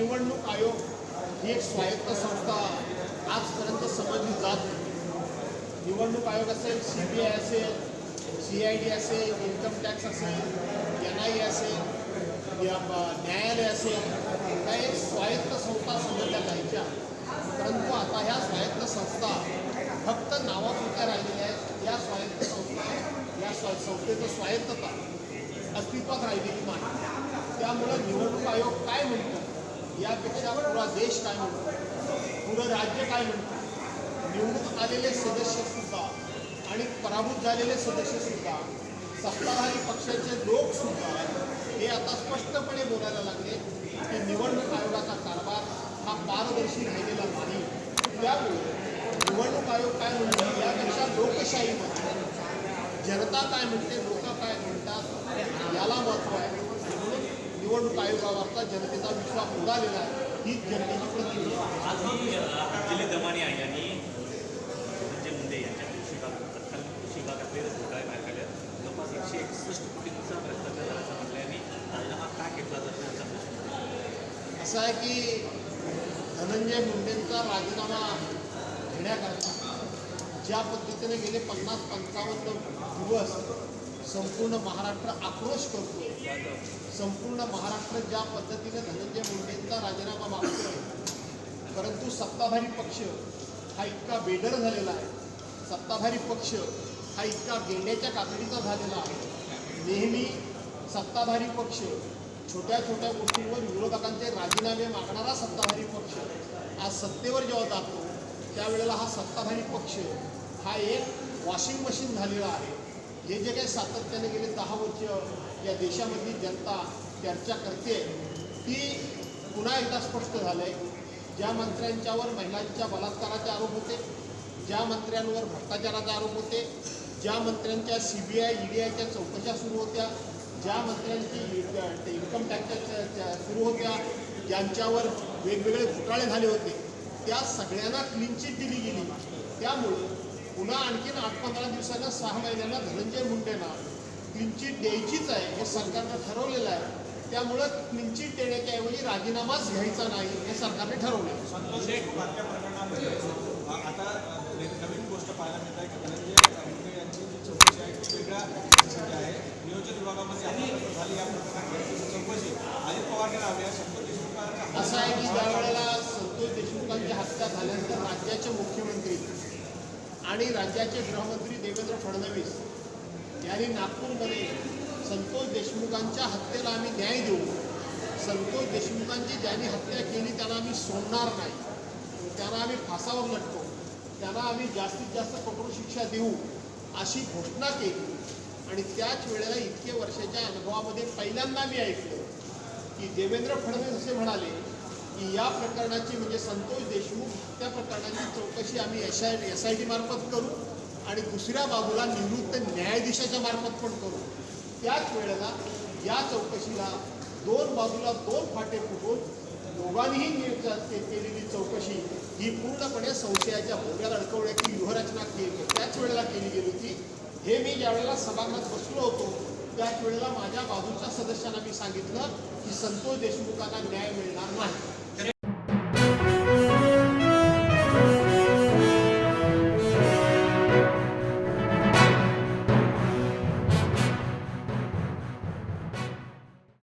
निवडणूक आयोग ही एक स्वायत्त संस्था आजपर्यंत समजली जात होती. निवडणूक आयोग असेल सी बी आय असेल सी आय डी असेल इन्कम टॅक्स असेल एन आय ए असेल या न्यायालय असेल त्या एक स्वायत्त संस्था समजल्या जायच्या. परंतु आता ह्या स्वायत्त संस्था फक्त नावापुरत्या राहिलेल्या आहेत. या स्वायत्त संस्था या स्वा संस्थेचं स्वायत्तता अस्तित्वात राहिलेली नाही. त्यामुळं निवडणूक आयोग काय म्हणतो? यापेक्षा पुरा देश काय म्हणतो? पुरं राज्य काय म्हणतं? निवडून आलेले सदस्य सुद्धा आणि पराभूत झालेले सदस्य सुद्धा सत्ताधारी पक्षाचे लोक सुद्धा हे आता स्पष्टपणे बोलायला लागले की निवडणूक आयोगाचा कारभार हा पारदर्शी राहिलेला नाही. त्यामुळे निवडणूक आयोग काय म्हणतो? यापेक्षा लोकशाही म्हणतात जनता काय म्हणते? लोक काय म्हणतात? याला महत्त्व आहे. निवडणूक आयोगावरचा जनतेचा विश्वास उडालेला आहे. हीच जनतेची प्रतिक्रिया आहे. आज मी जिल्हे दमानी आहे आणि म्हणजे मुंडे यांच्या कृषी विभाग तत्काल कृषी विभागातले घोटाळे बाहेर काढले जवळपास एकशे एकसष्ट कोटींचा भ्रष्टाचार झाल्याचं म्हटलं आणि राजीनामा का घेतला जातो याचा प्रश्न असं आहे की धनंजय मुंडेंचा राजीनामा घेण्याकरता ज्या पद्धतीने गेले पन्नास पंचावन्न दिवस संपूर्ण महाराष्ट्र आक्रोश करतो संपूर्ण महाराष्ट्र ज्या पद्धतीने धनंजय मुंडेंचा राजीनामा मागतोय परंतु सत्ताधारी पक्ष हा इतका बेडर झालेला आहे. सत्ताधारी पक्ष हा इतका गेंड्याच्या कातडीचा झालेला आहे. नेहमी सत्ताधारी पक्ष छोट्या छोट्या गोष्टींवर विरोधकांचे राजीनामे मागणारा सत्ताधारी पक्ष आज सत्तेवर जेव्हा जातो त्यावेळेला हा सत्ताधारी पक्ष हा एक वॉशिंग मशीन झालेला आहे. हे जे काही सातत्याने गेले दहा वर्ष या देशामधली जनता चर्चा करते ती पुन्हा एकदा स्पष्ट झालं आहे ज्या मंत्र्यांच्यावर महिलांच्या बलात्काराचे आरोप होते ज्या मंत्र्यांवर भ्रष्टाचाराचे आरोप होते ज्या मंत्र्यांच्या C B I E D आयच्या चौकशा सुरू होत्या ज्या मंत्र्यांची इन्कम टॅक्सच्या सुरू होत्या ज्यांच्यावर वेगवेगळे घोटाळे झाले होते त्या सगळ्यांना क्लीन चिट दिली गेली. त्यामुळे पुन्हा आणखीन आठ पंधरा दिवसांना सहा महिन्यांना धनंजय मुंडेंना क्लीन चिट द्यायचीच आहे हे सरकारनं ठरवलेलं आहे. त्यामुळं क्लीन चिट देण्याच्या ऐवजी राजीनामाच घ्यायचा नाही हे सरकारने ठरवले संतोष एक प्रकरणामध्ये आता नवीन गोष्ट पाहायला मिळत आहे की धनंजय मुंडे यांची जी चौकशी आहे ती वेगळ्या दिशेची आहे. नियोजन विभागामध्ये आतापर्यंत झाली या प्रकरणाची चौकशी अजित पवारने लावली संतोष देशमुखांच्या असं आहे की ज्या वेळेला संतोष देशमुखांची हत्या झाल्यानंतर राज्याचे मुख्यमंत्री आणि राज्याचे गृहमंत्री देवेंद्र फडणवीस यांनी नागपूरमध्ये संतोष देशमुखांच्या हत्येला आम्ही न्याय देऊ. संतोष देशमुखांची ज्यांनी हत्या केली त्याला आम्ही सोडणार नाही. त्याला आम्ही फासावर लटतो त्याला आम्ही जास्तीत जास्त कठोर शिक्षा देऊ अशी घोषणा केली. आणि त्याच वेळेला इतके वर्षाच्या अनुभवामध्ये पहिल्यांदा मी ऐकलं की देवेंद्र फडणवीस असे म्हणाले की या प्रकरणाची म्हणजे संतोष देशमुख त्या प्रकरणाची चौकशी आम्ही S I S I T मार्फत करू आणि दुसऱ्या बाजूला निवृत्त न्यायाधीशाच्या मार्फत पण करू. त्याच वेळेला या चौकशीला दोन बाजूला दोन फाटे फुटून दोघांनीही नियुक्त केलेली चौकशी ही पूर्णपणे संशयाच्या भोग्यात अडकवण्याची व्यूहरचना केली त्याच वेळेला केली गेली होती. हे मी ज्यावेळेला सभागृहात बसलो होतो त्याच वेळेला माझ्या बाजूच्या सदस्यांना मी सांगितलं की संतोष देशमुखांना न्याय मिळणार नाही.